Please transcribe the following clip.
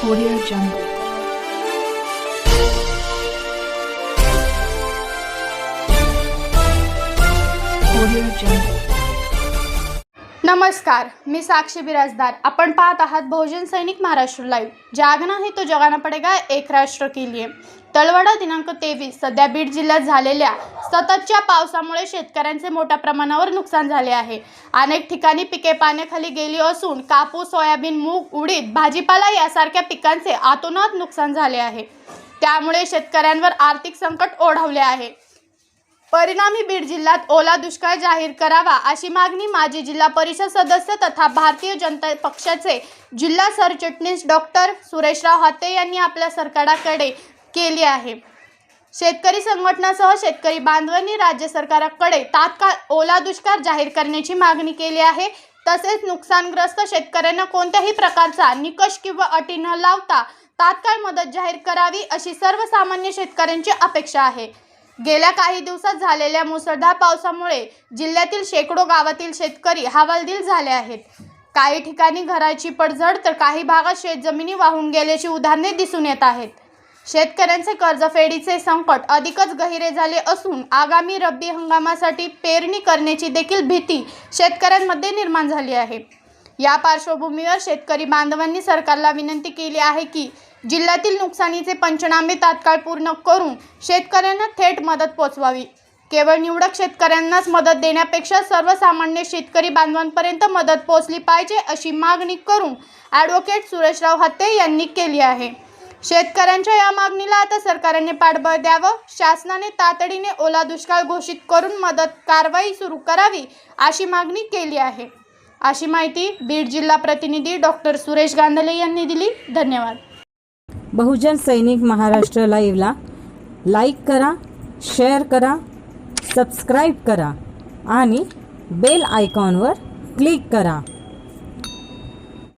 Audio Jungle. Audio Jungle. नमस्कार मी साक्षी बिराजदार आपण पाहत आहात बहुजन सैनिक महाराष्ट्र लाईव्ह जागना ही तो जगाना पडेगा एक राष्ट्र के लिए तळवडा दिनांक तेवीस सध्या बीड जिल्ह्यात झालेल्या सततच्या पावसामुळे शेतकऱ्यांचे मोठ्या प्रमाणावर नुकसान झाले आहे. अनेक ठिकाणी पिके पाण्याखाली गेली असून कापूस सोयाबीन मूग उडीद भाजीपाला यासारख्या पिकांचे आतोनात नुकसान झाले आहे. त्यामुळे शेतकऱ्यांवर आर्थिक संकट ओढवले आहे. परिणामी बीड जिल्ह्यात ओला दुष्काळ जाहीर करावा अशी मागणी माजी जिल्हा परिषद सदस्य तथा भारतीय जनता पक्षाचे जिल्हा सरचिटणीस डॉक्टर सुरेशराव हाते यांनी आपल्या सरकाराकडे केली आहे. शेतकरी संघटनासह शेतकरी बांधवांनी राज्य सरकारकडे तात्काळ ओला दुष्काळ जाहीर करण्याची मागणी केली आहे. तसेच नुकसानग्रस्त शेतकऱ्यांना कोणत्याही प्रकारचा निकष किंवा अटी न लावता तात्काळ मदत जाहीर करावी अशी सर्वसामान्य शेतकऱ्यांची अपेक्षा आहे. गेल्या काही दिवसात झालेल्या मुसळधार पावसामुळे जिल्ह्यातील शेकडो गावातील शेतकरी हवालदिल झाले आहेत. काही ठिकाणी घराची पडझड तर काही भागात शेतजमिनी वाहून गेल्याची उदाहरणे दिसून येत आहेत. शेतकऱ्यांचे कर्जफेडीचे संकट अधिकच गहिरे झाले असून आगामी रब्बी हंगामासाठी पेरणी करण्याची देखील भीती शेतकऱ्यांमध्ये निर्माण झाली आहे. या पार्श्वभूमीवर शेतकरी बांधवांनी सरकारला विनंती केली आहे की जिल्ह्यातील नुकसानीचे पंचनामे तात्काळ पूर्ण करून शेतकऱ्यांना थेट मदत पोचवावी. केवळ निवडक शेतकऱ्यांनाच मदत देण्यापेक्षा सर्वसामान्य शेतकरी बांधवांपर्यंत मदत पोचली पाहिजे अशी मागणी करून ॲडव्होकेट सुरेशराव हत्ते यांनी केली आहे. शेतकऱ्यांच्या या मागणीला आता सरकारने पाठबळ द्यावं शासनाने तातडीने ओला दुष्काळ घोषित करून मदत कारवाई सुरू करावी अशी मागणी केली आहे. अशी माहिती बीड जिल्हा प्रतिनिधी डॉक्टर सुरेश गांधले यांनी दिली. धन्यवाद. बहुजन सैनिक महाराष्ट्र लाईव्हला लाईक करा शेअर करा सबस्क्राईब करा आणि बेल आयकॉनवर क्लिक करा.